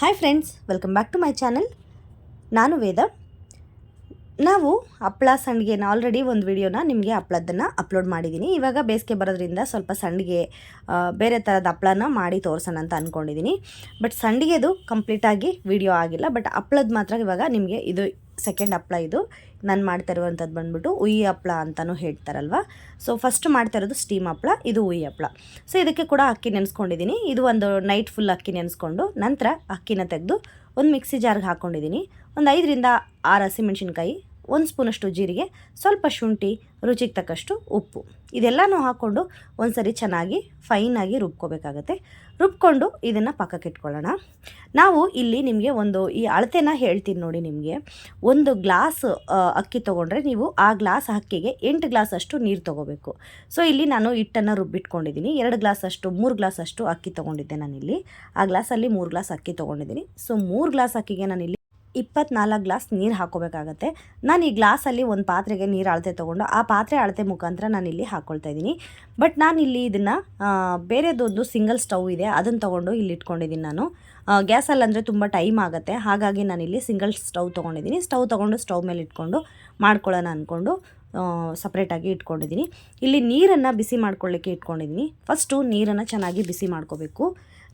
Hi friends welcome back to my channel ನಾನು ವೇದ. ನಾವು ಹಪ್ಳ ಸಂಡಿಗೆನ ಆಲ್ರೆಡಿ ಒಂದು ವಿಡಿಯೋನ ನಿಮಗೆ ಹಪ್ಳದನ್ನು ಅಪ್ಲೋಡ್ ಮಾಡಿದ್ದೀನಿ ಇವಾಗ ಬೇಸಿಗೆ ಬರೋದ್ರಿಂದ ಸ್ವಲ್ಪ ಸಂಡಿಗೆ ಬೇರೆ ಥರದ ಹಪ್ಪಳನ ಮಾಡಿ ತೋರಿಸೋಣ ಅಂತ ಅಂದ್ಕೊಂಡಿದ್ದೀನಿ ಬಟ್ ಸಂಡಿಗೆದು ಕಂಪ್ಲೀಟಾಗಿ ವಿಡಿಯೋ ಆಗಿಲ್ಲ. ಬಟ್ ಹಪ್ಪಳದ ಮಾತ್ರ ಇವಾಗ ನಿಮಗೆ ಇದು ಸೆಕೆಂಡ್ ಹಪ್ಳ ಇದು. ನಾನು ಮಾಡ್ತಾ ಇರುವಂಥದ್ದು ಬಂದ್ಬಿಟ್ಟು ಉಯಿ ಹಪ್ಳ ಅಂತಲೂ ಹೇಳ್ತಾರಲ್ವ? ಸೊ ಫಸ್ಟ್ ಮಾಡ್ತಾ ಇರೋದು ಸ್ಟೀಮ್ ಹಪ್ಳ, ಇದು ಉಯಿ ಹಪ್ಳ. ಸೊ ಇದಕ್ಕೆ ಕೂಡ ಅಕ್ಕಿ ನೆನೆಸ್ಕೊಂಡಿದ್ದೀನಿ ಇದು ಒಂದು ನೈಟ್ ಫುಲ್ ಅಕ್ಕಿ ನೆನೆಸ್ಕೊಂಡು ನಂತರ ಅಕ್ಕಿನ ತೆಗೆದು ಒಂದು ಮಿಕ್ಸಿ ಜಾರ್ಗೆ ಹಾಕ್ಕೊಂಡಿದ್ದೀನಿ ಒಂದು ಐದರಿಂದ ಆರು ಹಸಿಮೆಣ್ಸಿನ್ಕಾಯಿ ಒಂದು ಸ್ಪೂನಷ್ಟು ಜೀರಿಗೆ, ಸ್ವಲ್ಪ ಶುಂಠಿ, ರುಚಿಗೆ ತಕ್ಕಷ್ಟು ಉಪ್ಪು. ಇದೆಲ್ಲನೂ ಹಾಕ್ಕೊಂಡು ಒಂದು ಸರಿ ಚೆನ್ನಾಗಿ ಫೈನಾಗಿ ರುಬ್ಕೋಬೇಕಾಗತ್ತೆ. ರುಬ್ಕೊಂಡು ಇದನ್ನು ಪಕ್ಕಕ್ಕೆ ಇಟ್ಕೊಳ್ಳೋಣ. ನಾವು ಇಲ್ಲಿ ನಿಮಗೆ ಒಂದು, ಈ ಅಳತೆನ ಹೇಳ್ತೀನಿ ನೋಡಿ ನಿಮಗೆ. ಒಂದು ಗ್ಲಾಸ್ ಅಕ್ಕಿ ತೊಗೊಂಡ್ರೆ ನೀವು ಆ ಗ್ಲಾಸ್ ಅಕ್ಕಿಗೆ ಎಂಟು ಗ್ಲಾಸ್ ಅಷ್ಟು ನೀರು ತೊಗೋಬೇಕು. ಸೊ ಇಲ್ಲಿ ನಾನು ಹಿಟ್ಟನ್ನು ರುಬ್ಬಿಟ್ಕೊಂಡಿದ್ದೀನಿ. ಎರಡು ಗ್ಲಾಸ್ ಅಷ್ಟು ಮೂರು ಗ್ಲಾಸ್ ಅಷ್ಟು ಅಕ್ಕಿ ತೊಗೊಂಡಿದ್ದೆ ನಾನಿಲ್ಲಿ. ಆ ಗ್ಲಾಸಲ್ಲಿ ಮೂರು ಗ್ಲಾಸ್ ಅಕ್ಕಿ ತೊಗೊಂಡಿದ್ದೀನಿ. ಸೊ ಮೂರು ಗ್ಲಾಸ್ ಅಕ್ಕಿಗೆ ನಾನಿಲ್ಲಿ ಇಪ್ಪತ್ನಾಲ್ಕು ಗ್ಲಾಸ್ ನೀರು ಹಾಕೋಬೇಕಾಗತ್ತೆ. ನಾನು ಈ ಗ್ಲಾಸಲ್ಲಿ ಒಂದು ಪಾತ್ರೆಗೆ ನೀರು ಅಳತೆ ತೊಗೊಂಡು ಆ ಪಾತ್ರೆ ಅಳತೆ ಮುಖಾಂತರ ಇಲ್ಲಿ ಹಾಕ್ಕೊಳ್ತಾ ಇದ್ದೀನಿ. ಬಟ್ ನಾನಿಲ್ಲಿ ಇದನ್ನು ಬೇರೆದೊಂದು ಸಿಂಗಲ್ ಸ್ಟವ್ ಇದೆ ಅದನ್ನು ತೊಗೊಂಡು ಇಲ್ಲಿ ಇಟ್ಕೊಂಡಿದ್ದೀನಿ ನಾನು. ಗ್ಯಾಸಲ್ಲಿ ಅಂದರೆ ತುಂಬ ಟೈಮ್ ಆಗುತ್ತೆ, ಹಾಗಾಗಿ ನಾನು ಇಲ್ಲಿ ಸಿಂಗಲ್ ಸ್ಟವ್ ತೊಗೊಂಡಿದ್ದೀನಿ. ಸ್ಟವ್ ತೊಗೊಂಡು ಸ್ಟವ್ ಮೇಲೆ ಇಟ್ಕೊಂಡು ಮಾಡ್ಕೊಳ್ಳೋಣ ಅಂದ್ಕೊಂಡು ಸಪ್ರೇಟಾಗಿ ಇಟ್ಕೊಂಡಿದ್ದೀನಿ. ಇಲ್ಲಿ ನೀರನ್ನು ಬಿಸಿ ಮಾಡ್ಕೊಳ್ಳಿಕ್ಕೆ ಇಟ್ಕೊಂಡಿದ್ದೀನಿ. ಫಸ್ಟು ನೀರನ್ನು ಚೆನ್ನಾಗಿ ಬಿಸಿ ಮಾಡ್ಕೋಬೇಕು.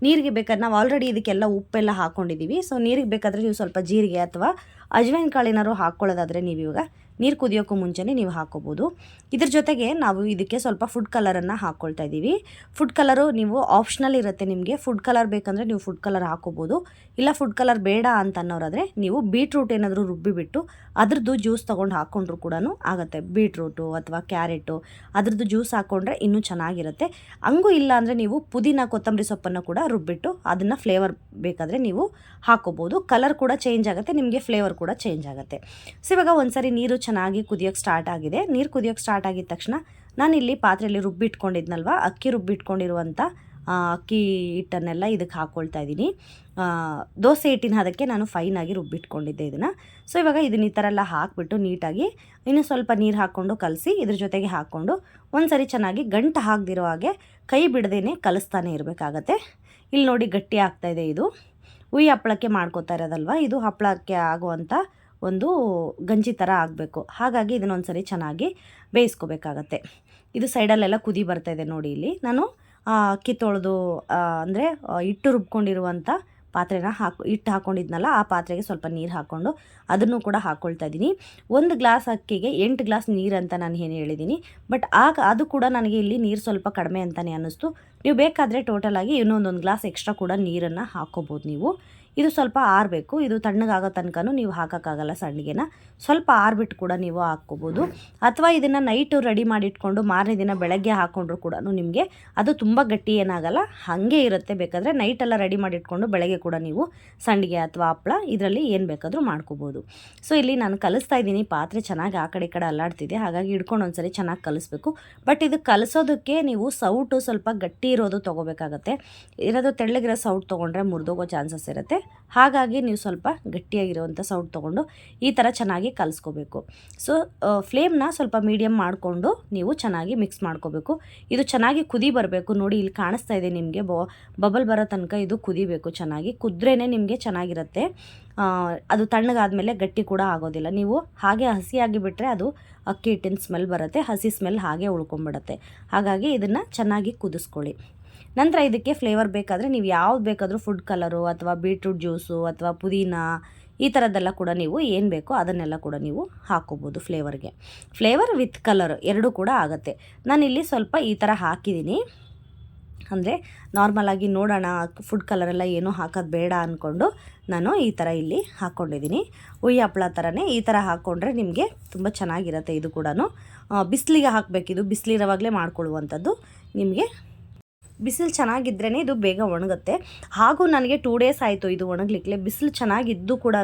ನೀರಿಗೆ ಬೇಕಾದ್ರೆ ನಾವು ಆಲ್ರೆಡಿ ಇದಕ್ಕೆಲ್ಲ ಉಪ್ಪೆಲ್ಲ ಹಾಕ್ಕೊಂಡಿದ್ದೀವಿ ಸೊ ನೀರಿಗೆ ಬೇಕಾದರೆ ನೀವು ಸ್ವಲ್ಪ ಜೀರಿಗೆ ಅಥವಾ ಅಜ್ವೈನ್ ಏನಾದ್ರು ಹಾಕ್ಕೊಳ್ಳೋದಾದರೆ ನೀವು ಇವಾಗ ನೀರು ಕುದಿಯೋಕ್ಕೂ ಮುಂಚೆನೆ ನೀವು ಹಾಕೋಬೋದು. ಇದ್ರ ಜೊತೆಗೆ ನಾವು ಇದಕ್ಕೆ ಸ್ವಲ್ಪ ಫುಡ್ ಕಲರನ್ನು ಹಾಕ್ಕೊಳ್ತಾ ಇದ್ದೀವಿ. ಫುಡ್ ಕಲರು ನೀವು ಆಪ್ಷನಲ್ ಇರುತ್ತೆ ನಿಮಗೆ. ಫುಡ್ ಕಲರ್ ಬೇಕಂದರೆ ನೀವು ಫುಡ್ ಕಲರ್ ಹಾಕೋಬೋದು. ಇಲ್ಲ ಫುಡ್ ಕಲರ್ ಬೇಡ ಅಂತ ಅನ್ನೋರಾದರೆ ನೀವು ಬೀಟ್ರೂಟ್ ಏನಾದರೂ ರುಬ್ಬಿಬಿಟ್ಟು ಅದ್ರದ್ದು ಜ್ಯೂಸ್ ತೊಗೊಂಡು ಹಾಕ್ಕೊಂಡ್ರು ಕೂಡ ಆಗುತ್ತೆ. ಬೀಟ್ರೂಟು ಅಥವಾ ಕ್ಯಾರೆಟು ಅದ್ರದ್ದು ಜ್ಯೂಸ್ ಹಾಕ್ಕೊಂಡ್ರೆ ಇನ್ನೂ ಚೆನ್ನಾಗಿರುತ್ತೆ. ಹಂಗೂ ಇಲ್ಲ ಅಂದರೆ ನೀವು ಪುದೀನ ಕೊತ್ತಂಬರಿ ಸೊಪ್ಪನ್ನು ಕೂಡ ರುಬ್ಬಿಟ್ಟು ಅದನ್ನು ಫ್ಲೇವರ್ ಬೇಕಾದರೆ ನೀವು ಹಾಕೋಬೋದು. ಕಲರ್ ಕೂಡ ಚೇಂಜ್ ಆಗುತ್ತೆ, ನಿಮಗೆ ಫ್ಲೇವರ್ ಕೂಡ ಚೇಂಜ್ ಆಗುತ್ತೆ. ಸೊ ಇವಾಗ ಒಂದ್ಸರಿ ನೀರು ಚೆನ್ನಾಗಿ ಕುದಿಯೋಕ್ಕೆ ಸ್ಟಾರ್ಟ್ ಆಗಿದೆ. ನೀರು ಕುದಿಯೋಕ್ಕೆ ಸ್ಟಾರ್ಟ್ ಆಗಿದ ತಕ್ಷಣ ನಾನಿಲ್ಲಿ ಪಾತ್ರೆಯಲ್ಲಿ ರುಬ್ಬಿಟ್ಕೊಂಡಿದ್ನಲ್ವ ಅಕ್ಕಿ ರುಬ್ಬಿಟ್ಕೊಂಡಿರುವಂಥ ಅಕ್ಕಿ ಹಿಟ್ಟನ್ನೆಲ್ಲ ಇದಕ್ಕೆ ಹಾಕ್ಕೊಳ್ತಾ ಇದ್ದೀನಿ. ದೋಸೆ ಹಿಟ್ಟಿನ ಅದಕ್ಕೆ ನಾನು ಫೈನಾಗಿ ರುಬ್ಬಿಟ್ಕೊಂಡಿದ್ದೆ ಇದನ್ನು. ಸೊ ಇವಾಗ ಇದನ್ನ ಈ ಥರ ಎಲ್ಲ ಹಾಕ್ಬಿಟ್ಟು ನೀಟಾಗಿ ಇನ್ನು ಸ್ವಲ್ಪ ನೀರು ಹಾಕ್ಕೊಂಡು ಕಲಸಿ ಇದ್ರ ಜೊತೆಗೆ ಹಾಕ್ಕೊಂಡು ಒಂದು ಸರಿ ಚೆನ್ನಾಗಿ ಗಂಟು ಹಾಕ್ದಿರೋ ಹಾಗೆ ಕೈ ಬಿಡದೇನೆ ಕಲಿಸ್ತಾನೆ ಇರಬೇಕಾಗತ್ತೆ. ಇಲ್ಲಿ ನೋಡಿ ಗಟ್ಟಿ ಆಗ್ತಾ ಇದೆ ಇದು. ಉಯಿ ಹಪ್ಪಳಕ್ಕೆ ಮಾಡ್ಕೋತಾ ಇರೋದಲ್ವ? ಇದು ಹಪ್ಪಳಕ್ಕೆ ಆಗುವಂಥ ಒಂದು ಗಂಜಿ ಥರ ಆಗಬೇಕು. ಹಾಗಾಗಿ ಇದನ್ನೊಂದು ಸರಿ ಚೆನ್ನಾಗಿ ಬೇಯಿಸ್ಕೋಬೇಕಾಗತ್ತೆ. ಇದು ಸೈಡಲ್ಲೆಲ್ಲ ಕುದಿ ಬರ್ತಾ ಇದೆ ನೋಡಿ ಇಲ್ಲಿ. ನಾನು ಅಕ್ಕಿ ತೊಳೆದು ಅಂದರೆ ಹಿಟ್ಟು ರುಬ್ಕೊಂಡಿರುವಂಥ ಪಾತ್ರೆನ ಹಾಕು ಹಿಟ್ಟು ಹಾಕ್ಕೊಂಡಿದ್ನಲ್ಲ ಆ ಪಾತ್ರೆಗೆ ಸ್ವಲ್ಪ ನೀರು ಹಾಕ್ಕೊಂಡು ಅದನ್ನು ಕೂಡ ಹಾಕ್ಕೊಳ್ತಾ ಇದ್ದೀನಿ ಒಂದು ಗ್ಲಾಸ್ ಅಕ್ಕಿಗೆ ಎಂಟು ಗ್ಲಾಸ್ ನೀರು ಅಂತ ನಾನು ಏನು ಹೇಳಿದ್ದೀನಿ ಬಟ್ ಆಗ ಅದು ಕೂಡ ನನಗೆ ಇಲ್ಲಿ ನೀರು ಸ್ವಲ್ಪ ಕಡಿಮೆ ಅಂತಲೇ ಅನ್ನಿಸ್ತು. ನೀವು ಬೇಕಾದರೆ ಟೋಟಲಾಗಿ ಇನ್ನೊಂದೊಂದು ಗ್ಲಾಸ್ ಎಕ್ಸ್ಟ್ರಾ ಕೂಡ ನೀರನ್ನು ಹಾಕ್ಕೋಬೋದು ನೀವು. ಇದು ಸ್ವಲ್ಪ ಆರಬೇಕು. ಇದು ತಣ್ಣಗಾಗೋ ತನಕನೂ ನೀವು ಹಾಕೋಕ್ಕಾಗಲ್ಲ ಸಂಡಿಗೆನ ಸ್ವಲ್ಪ ಆರ್ಬಿಟ್ಟು ಕೂಡ ನೀವು ಹಾಕ್ಕೋಬೋದು. ಅಥವಾ ಇದನ್ನು ನೈಟು ರೆಡಿ ಮಾಡಿಟ್ಕೊಂಡು ಮಾರನೇ ದಿನ ಬೆಳಗ್ಗೆ ಹಾಕ್ಕೊಂಡ್ರು ಕೂಡ ನಿಮಗೆ ಅದು ತುಂಬ ಗಟ್ಟಿ ಏನಾಗಲ್ಲ. ಹಾಗೆ ಇರುತ್ತೆ. ಬೇಕಾದರೆ ನೈಟೆಲ್ಲ ರೆಡಿ ಮಾಡಿಟ್ಕೊಂಡು ಬೆಳಗ್ಗೆ ಕೂಡ ನೀವು ಸಂಡಿಗೆ ಅಥವಾ ಹಪ್ಪಳ ಇದರಲ್ಲಿ ಏನು ಬೇಕಾದರೂ ಮಾಡ್ಕೋಬೋದು. ಸೊ ಇಲ್ಲಿ ನಾನು ಕಲಿಸ್ತಾ ಇದ್ದೀನಿ. ಪಾತ್ರೆ ಚೆನ್ನಾಗಿ ಆ ಕಡೆ ಕಡೆ ಅಲ್ಲಾಡ್ತಿದೆ. ಹಾಗಾಗಿ ಹಿಡ್ಕೊಂಡು ಒಂದ್ಸರಿ ಚೆನ್ನಾಗಿ ಕಲಿಸ್ಬೇಕು. ಬಟ್ ಇದು ಕಲಿಸೋದಕ್ಕೆ ನೀವು ಸೌಟು ಸ್ವಲ್ಪ ಗಟ್ಟಿ ಇರೋದು ತೊಗೋಬೇಕಾಗತ್ತೆ. ಇರೋದು ತೆಳ್ಳಗಿರೋ ಸೌಟ್ ತೊಗೊಂಡ್ರೆ ಮುರಿದೋಗೋ ಚಾನ್ಸಸ್ ಇರುತ್ತೆ. ಹಾಗಾಗಿ ನೀವು ಸ್ವಲ್ಪ ಗಟ್ಟಿಯಾಗಿರುವಂಥ ಸೌಟ್ ತೊಗೊಂಡು ಈ ಥರ ಚೆನ್ನಾಗಿ ಕಲಿಸ್ಕೋಬೇಕು. ಸೊ ಫ್ಲೇಮ್ನ ಸ್ವಲ್ಪ ಮೀಡಿಯಮ್ ಮಾಡಿಕೊಂಡು ನೀವು ಚೆನ್ನಾಗಿ ಮಿಕ್ಸ್ ಮಾಡ್ಕೋಬೇಕು. ಇದು ಚೆನ್ನಾಗಿ ಕುದಿ ಬರಬೇಕು. ನೋಡಿ, ಇಲ್ಲಿ ಕಾಣಿಸ್ತಾ ಇದೆ ನಿಮಗೆ. ಬಬಲ್ ಬರೋ ತನಕ ಇದು ಕುದಿಬೇಕು ಚೆನ್ನಾಗಿ. ಕುದ್ರೇ ನಿಮಗೆ ಚೆನ್ನಾಗಿರುತ್ತೆ. ಅದು ತಣ್ಣಗಾದ್ಮೇಲೆ ಗಟ್ಟಿ ಕೂಡ ಆಗೋದಿಲ್ಲ. ನೀವು ಹಾಗೆ ಹಸಿಯಾಗಿ ಬಿಟ್ಟರೆ ಅದು ಅಕ್ಕಿ ಹಿಟ್ಟಿನ ಸ್ಮೆಲ್ ಬರುತ್ತೆ. ಹಸಿ ಸ್ಮೆಲ್ ಹಾಗೆ ಉಳ್ಕೊಂಬಿಡತ್ತೆ. ಹಾಗಾಗಿ ಇದನ್ನು ಚೆನ್ನಾಗಿ ಕುದಿಸ್ಕೊಳ್ಳಿ. ನಂತರ ಇದಕ್ಕೆ ಫ್ಲೇವರ್ ಬೇಕಾದರೆ ನೀವು ಯಾವ್ದು ಬೇಕಾದರೂ ಫುಡ್ ಕಲರು ಅಥವಾ ಬೀಟ್ರೂಟ್ ಜ್ಯೂಸು ಅಥವಾ ಪುದೀನ, ಈ ಥರದ್ದೆಲ್ಲ ಕೂಡ ನೀವು ಏನು ಬೇಕೋ ಅದನ್ನೆಲ್ಲ ಕೂಡ ನೀವು ಹಾಕೋಬೋದು ಫ್ಲೇವರ್ಗೆ ಫ್ಲೇವರ್ ವಿತ್ ಕಲರ್ ಎರಡೂ ಕೂಡ ಆಗುತ್ತೆ. ನಾನಿಲ್ಲಿ ಸ್ವಲ್ಪ ಈ ಥರ ಹಾಕಿದ್ದೀನಿ. ಅಂದರೆ ನಾರ್ಮಲಾಗಿ ನೋಡೋಣ ಫುಡ್ ಕಲರೆಲ್ಲ ಏನೂ ಹಾಕೋದು ಬೇಡ ಅಂದ್ಕೊಂಡು ನಾನು ಈ ಥರ ಇಲ್ಲಿ ಹಾಕ್ಕೊಂಡಿದ್ದೀನಿ ಉಯ್ಯ ಹಪ್ಪಳ ಥರನೇ ಈ ಥರ ಹಾಕ್ಕೊಂಡ್ರೆ ನಿಮಗೆ ತುಂಬ ಚೆನ್ನಾಗಿರುತ್ತೆ ಇದು ಕೂಡ ಬಿಸಿಲಿಗೆ ಹಾಕಬೇಕಿದು. ಬಿಸಿಲಿರೋವಾಗಲೇ ಮಾಡ್ಕೊಳ್ಳುವಂಥದ್ದು ನಿಮಗೆ ಬಿಸಿಲು ಚೆನ್ನಾಗಿದ್ರೇ ಇದು ಬೇಗ ಒಣಗುತ್ತೆ. ಹಾಗೂ ನನಗೆ ಟೂ ಡೇಸ್ ಆಯಿತು ಇದು ಒಣಗಲಿಕ್ಕೆ. ಬಿಸಿಲು ಚೆನ್ನಾಗಿದ್ದು ಕೂಡ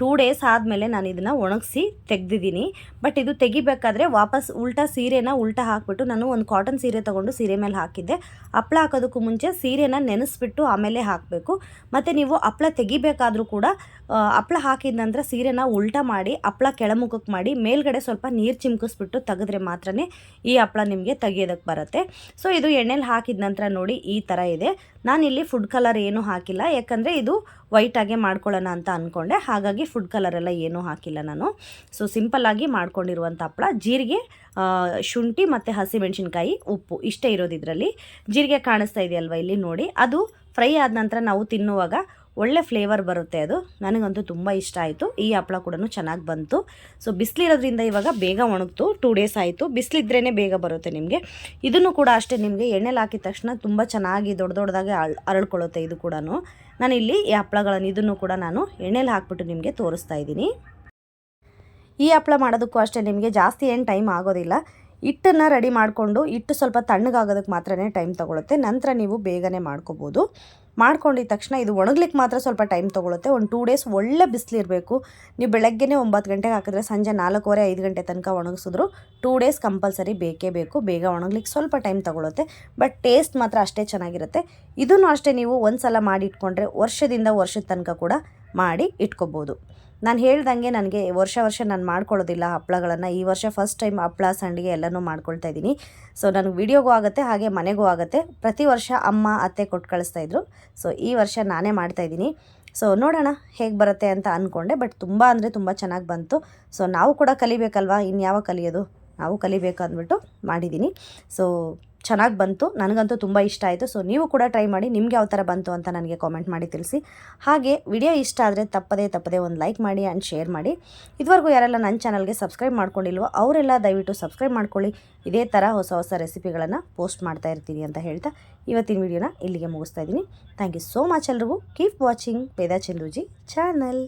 ಟೂ ಡೇಸ್ ಆದಮೇಲೆ ನಾನು ಇದನ್ನು ಒಣಗಿಸಿ ತೆಗೆದಿದ್ದೀನಿ. ಬಟ್ ಇದು ತೆಗಿಬೇಕಾದ್ರೆ ವಾಪಸ್ ಉಲ್ಟಾ ಸೀರೆನ ಉಲ್ಟಾ ಹಾಕ್ಬಿಟ್ಟು ನಾನು ಒಂದು ಕಾಟನ್ ಸೀರೆ ತೊಗೊಂಡು ಸೀರೆ ಮೇಲೆ ಹಾಕಿದ್ದೆ. ಹಪ್ಳ ಹಾಕೋದಕ್ಕೂ ಮುಂಚೆ ಸೀರೆನ ನೆನೆಸ್ಬಿಟ್ಟು ಆಮೇಲೆ ಹಾಕಬೇಕು. ಮತ್ತು ನೀವು ಹಪ್ಳ ತೆಗಿಬೇಕಾದ್ರೂ ಕೂಡ ಹಪ್ಳ ಹಾಕಿದ ನಂತರ ಸೀರೆನ ಉಲ್ಟಾ ಮಾಡಿ, ಹಪ್ಳ ಕೆಳಮುಖಕ್ಕೆ ಮಾಡಿ, ಮೇಲ್ಗಡೆ ಸ್ವಲ್ಪ ನೀರು ಚಿಮ್ಕಿಸ್ಬಿಟ್ಟು ತೆಗೆದ್ರೆ ಮಾತ್ರನೇ ಈ ಹಪ್ಳ ನಿಮಗೆ ತೆಗೆಯೋದಕ್ಕೆ ಬರುತ್ತೆ. ಸೊ, ಇದು ಎಣ್ಣೆಲಿ ಹಾಕಿದ ನಂತರ ನೋಡಿ ಈ ಥರ ಇದೆ. ನಾನಿಲ್ಲಿ ಫುಡ್ ಕಲರ್ ಏನೂ ಹಾಕಿಲ್ಲ. ಯಾಕಂದರೆ ಇದು ವೈಟಾಗೆ ಮಾಡ್ಕೊಳ್ಳೋಣ ಅಂತ ಅಂದ್ಕೊಂಡೆ ಹಾಗಾಗಿ ಫುಡ್ ಕಲರ್ ಎಲ್ಲ ಏನೂ ಹಾಕಿಲ್ಲ ನಾನು. ಸೊ ಸಿಂಪಲ್ಲಾಗಿ ಮಾಡ್ಕೊಂಡಿರುವಂಥ ಹಪ್ಪಳ. ಜೀರಿಗೆ ಶುಂಠಿ ಮತ್ತು ಹಸಿಮೆಣಸಿನ್ಕಾಯಿ, ಉಪ್ಪು ಇಷ್ಟೇ ಇರೋದು ಇದರಲ್ಲಿ ಜೀರಿಗೆ ಕಾಣಿಸ್ತಾ ಇದೆಯಲ್ವ ಇಲ್ಲಿ ನೋಡಿ. ಅದು ಫ್ರೈ ಆದ ನಂತರ ನಾವು ತಿನ್ನುವಾಗ ಒಳ್ಳೆ ಫ್ಲೇವರ್ ಬರುತ್ತೆ ಅದು. ನನಗಂತೂ ತುಂಬ ಇಷ್ಟ ಆಯಿತು. ಈ ಹಪ್ಪಳ ಕೂಡ ಚೆನ್ನಾಗಿ ಬಂತು. ಸೊ ಬಿಸಿಲಿರೋದ್ರಿಂದ ಇವಾಗ ಬೇಗ ಒಣಗ್ತು. ಟೂ ಡೇಸ್ ಆಯಿತು. ಬಿಸಿಲಿದ್ರೇ ಬೇಗ ಬರುತ್ತೆ ನಿಮಗೆ. ಇದನ್ನು ಕೂಡ ಅಷ್ಟೇ ನಿಮಗೆ ಎಣ್ಣೆಲಿ ಹಾಕಿದ ತಕ್ಷಣ ತುಂಬ ಚೆನ್ನಾಗಿ ದೊಡ್ಡ ದೊಡ್ಡದಾಗಿ ಅರಳ್ಕೊಳ್ಳುತ್ತೆ ಇದು ಕೂಡ ಇಲ್ಲಿ ಈ ಹಪ್ಪಳಗಳನ್ನು ಇದನ್ನು ಕೂಡ ನಾನು ಎಣ್ಣೆಲಿ ಹಾಕ್ಬಿಟ್ಟು ನಿಮಗೆ ತೋರಿಸ್ತಾ ಇದ್ದೀನಿ. ಈ ಹಪ್ಪಳ ಮಾಡೋದಕ್ಕೂ ಅಷ್ಟೇ ನಿಮಗೆ ಜಾಸ್ತಿ ಏನು ಟೈಮ್ ಆಗೋದಿಲ್ಲ. ಹಿಟ್ಟನ್ನು ರೆಡಿ ಮಾಡಿಕೊಂಡು ಹಿಟ್ಟು ಸ್ವಲ್ಪ ತಣ್ಣಗಾಗೋದಕ್ಕೆ ಮಾತ್ರನೇ ಟೈಮ್ ತೊಗೊಳುತ್ತೆ. ನಂತರ ನೀವು ಬೇಗನೆ ಮಾಡ್ಕೋಬೋದು. ಮಾಡ್ಕೊಂಡಿದ ತಕ್ಷಣ ಇದು ಒಣಗ್ಲಿಕ್ಕೆ ಮಾತ್ರ ಸ್ವಲ್ಪ ಟೈಮ್ ತೊಗೊಳುತ್ತೆ. ಒಂದು ಟೂ ಡೇಸ್ ಒಳ್ಳೆ ಬಿಸಿಲಿರಬೇಕು. ನೀವು ಬೆಳಗ್ಗೆನೇ ಒಂಬತ್ತು ಗಂಟೆಗೆ ಹಾಕಿದ್ರೆ ಸಂಜೆ ನಾಲ್ಕೂವರೆ, ಐದು ಗಂಟೆ ತನಕ ಒಣಗಿಸಿದ್ರು ಟೂ ಡೇಸ್ ಕಂಪಲ್ಸರಿ ಬೇಕೇ ಬೇಕು. ಬೇಗ ಒಣಗ್ಲಿಕ್ಕೆ ಸ್ವಲ್ಪ ಟೈಮ್ ತೊಗೊಳುತ್ತೆ. ಬಟ್ ಟೇಸ್ಟ್ ಮಾತ್ರ ಅಷ್ಟೇ ಚೆನ್ನಾಗಿರುತ್ತೆ. ಇದನ್ನು ಅಷ್ಟೇ ನೀವು ಒಂದು ಸಲ ಮಾಡಿ ಇಟ್ಕೊಂಡ್ರೆ ವರ್ಷದಿಂದ ವರ್ಷದ ತನಕ ಕೂಡ ಮಾಡಿ ಇಟ್ಕೋಬೋದು. ನಾನು ಹೇಳ್ದಂಗೆ ನನಗೆ ವರ್ಷ ವರ್ಷ ನಾನು ಮಾಡ್ಕೊಳ್ಳೋದಿಲ್ಲ ಹಪ್ಪಳಗಳನ್ನು ಈ ವರ್ಷ ಫಸ್ಟ್ ಟೈಮ್ ಹಪ್ಪಳ ಸಂಡಿಗೆ ಎಲ್ಲನೂ ಮಾಡ್ಕೊಳ್ತಾ ಇದ್ದೀನಿ. ಸೊ ನನಗೆ ವಿಡಿಯೋಗೂ ಆಗುತ್ತೆ, ಹಾಗೆ ಮನೆಗೂ ಆಗುತ್ತೆ. ಪ್ರತಿ ವರ್ಷ ಅಮ್ಮ, ಅತ್ತೆ ಕೊಟ್ಟು ಕಳಿಸ್ತಾ ಇದ್ರು. ಸೊ ಈ ವರ್ಷ ನಾನೇ ಮಾಡ್ತಾ ಇದ್ದೀನಿ. ಸೊ ನೋಡೋಣ ಹೇಗೆ ಬರುತ್ತೆ ಅಂತ ಅಂದ್ಕೊಂಡೆ ಬಟ್ ತುಂಬ ಅಂದರೆ ತುಂಬ ಚೆನ್ನಾಗಿ ಬಂತು. ಸೊ ನಾವು ಕೂಡ ಕಲಿಬೇಕಲ್ವಾ? ಇನ್ಯಾವ ಕಲಿಯೋದು? ನಾವು ಕಲಿಬೇಕು ಅಂದ್ಬಿಟ್ಟು ಮಾಡಿದ್ದೀನಿ. ಸೊ ಚೆನ್ನಾಗಿ ಬಂತು. ನನಗಂತೂ ತುಂಬ ಇಷ್ಟ ಆಯಿತು. ಸೊ ನೀವು ಕೂಡ ಟ್ರೈ ಮಾಡಿ ನಿಮ್ಗೆ ಯಾವ ಥರ ಬಂತು ಅಂತ ನನಗೆ ಕಾಮೆಂಟ್ ಮಾಡಿ ತಿಳಿಸಿ. ಹಾಗೆ ವಿಡಿಯೋ ಇಷ್ಟ ಆದರೆ ತಪ್ಪದೇ ತಪ್ಪದೇ ಒಂದು ಲೈಕ್ ಮಾಡಿ ಆ್ಯಂಡ್ ಶೇರ್ ಮಾಡಿ. ಇದುವರೆಗೂ ಯಾರೆಲ್ಲ ನನ್ನ ಚಾನಲ್ಗೆ ಸಬ್ಸ್ಕ್ರೈಬ್ ಮಾಡ್ಕೊಂಡಿಲ್ವೋ ಅವರೆಲ್ಲ ದಯವಿಟ್ಟು ಸಬ್ಸ್ಕ್ರೈಬ್ ಮಾಡ್ಕೊಳ್ಳಿ. ಇದೇ ಥರ ಹೊಸ ಹೊಸ ರೆಸಿಪಿಗಳನ್ನು ಪೋಸ್ಟ್ ಮಾಡ್ತಾ ಇರ್ತೀನಿ ಅಂತ ಹೇಳ್ತಾ ಇವತ್ತಿನ ವಿಡಿಯೋನ ಇಲ್ಲಿಗೆ ಮುಗಿಸ್ತಾ ಇದ್ದೀನಿ. ಥ್ಯಾಂಕ್ ಯು ಸೋ ಮಚ್ ಎಲ್ರಿಗೂ. ಕೀಪ್ ವಾಚಿಂಗ್ ಪೇದಾ ಚಂದ್ರುಜಿ ಚಾನಲ್